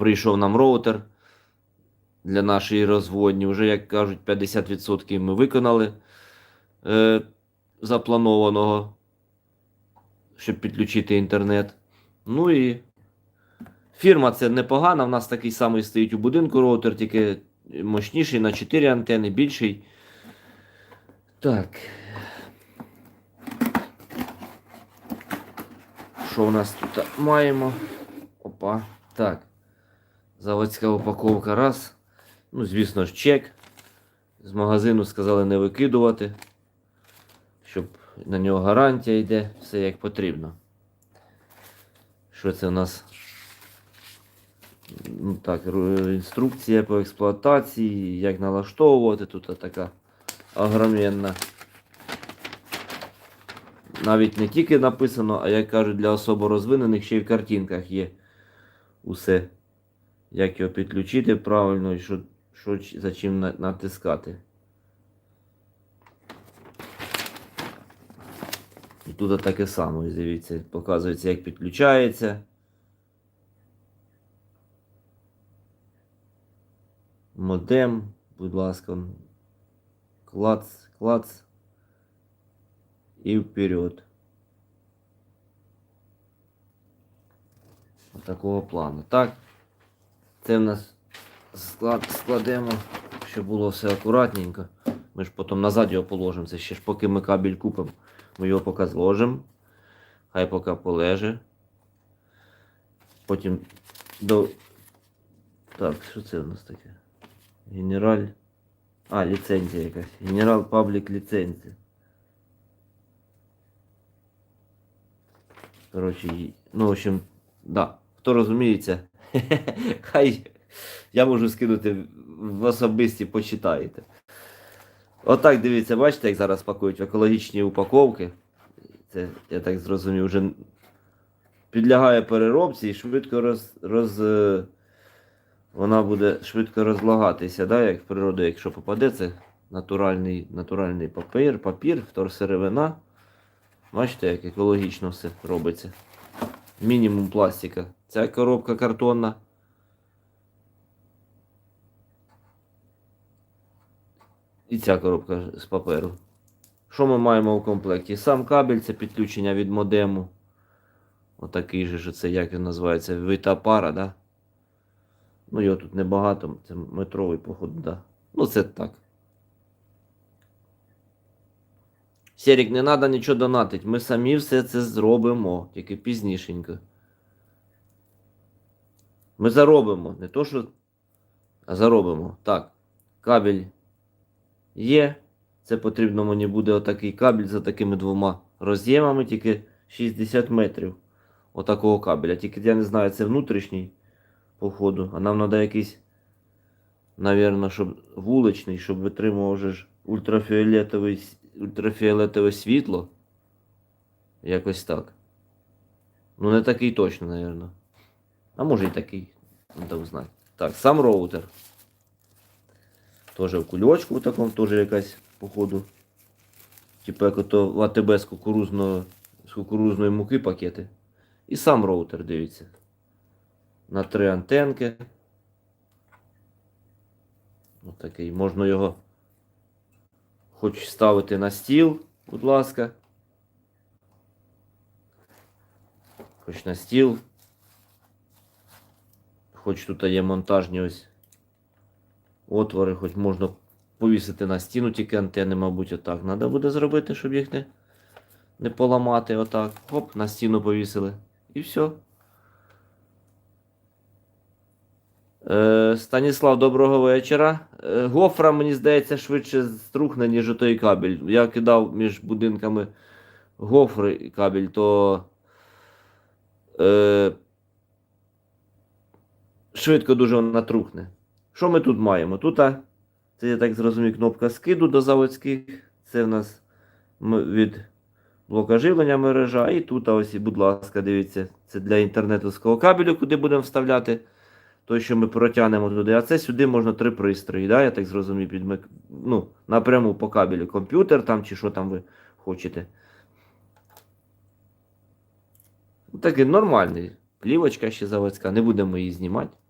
прийшов нам роутер для нашої розводні. Вже, як кажуть, 50% ми виконали е, запланованого, щоб підключити інтернет. Ну і фірма це непогана. У нас такий самий стоїть у будинку роутер, тільки мощніший на 4 антени, більший. Так. Що у нас тут маємо? Опа. Так. Заводська упаковка раз. Ну, звісно ж, чек. З магазину сказали не викидувати, щоб на нього гарантія йде, все як потрібно. Що це у нас? Ну так, інструкція по експлуатації, як налаштовувати. Тут така огроменна. Навіть не тільки написано, а як кажуть, для особо розвинених ще й в картинках є усе. Як його підключити правильно і що, що за чим натискати. І тут таке саме, дивіться, показується, як підключається. Модем, будь ласка, клац, клац. І вперед. Такого плану. Так. Це в нас склад, складемо, щоб було все акуратненько. Ми ж потім назад його положимо. Це ще ж поки ми кабель купимо, ми його поки зложимо. Хай поки полеже. Потім до. Так, що це у нас таке? Генераль. А, ліцензія якась. Генерал паблік ліцензія. Коротше, ну, в общем, да. Хто розуміється, хай я можу скинути в особисті, почитаєте. Отак дивіться, бачите, як зараз пакують в екологічні упаковки. Це, я так зрозумів, вже підлягає переробці і швидко роз, роз, е, вона буде швидко розлагатися, да, як в природу, якщо попаде, це натуральний, натуральний папір, папір, вторсировина. Бачите, як екологічно все робиться. Мінімум пластика. Ця коробка картонна. І ця коробка з паперу. Що ми маємо у комплекті? Сам кабель це підключення від модему. Отакий же, що це як він називається? Вита пара, да? Ну, його тут небагато, це метровий, походу, да. Ну, це так. Серік, не треба нічого донатити. Ми самі все це зробимо, тільки пізнішенько. Ми заробимо, не то що. А заробимо. Так. Кабель є. Це потрібно мені буде отакий кабель за такими двома роз'ємами, тільки 60 метрів. Отакого кабеля. Тільки я не знаю, це внутрішній, походу. А нам треба якийсь, навірно, щоб вуличний, щоб витримував вже ж ультрафіолетовий, ультрафіолетове світло. Якось так. Ну, не такий точно, навірно. А може і такий. Треба узнати. Так, сам роутер. Тоже в кульочку в такому, теж якась, походу. Типу як ото АТБ з кукурузного, з кукурузної муки пакети. І сам роутер, дивіться. На три антенки. Ось такий. Можна його хоч ставити на стіл, будь ласка. Хоч на стіл. Хоч тут є монтажні ось отвори, хоч можна повісити на стіну тільки антени, мабуть, отак. Треба буде зробити, щоб їх не, не поламати. Отак. Хоп, на стіну повісили. І все. Е, Станіслав, доброго вечора. Е, гофра, мені здається, швидше струхне, ніж той кабель. Я кидав між будинками гофри і кабель, то е, швидко дуже вона трухне. Що ми тут маємо? Тут, а, це я так зрозумів, кнопка скиду до заводських. Це в нас від блока живлення мережа. І тут, а ось, будь ласка, дивіться, це для інтернетовського кабелю, куди будемо вставляти. Той, що ми протягнемо туди. А це сюди можна три пристрої, да? я так зрозумів, підмик... ну, напряму по кабелю. Комп'ютер там чи що там ви хочете. Такий нормальний. Плівочка ще заводська, не будемо її знімати.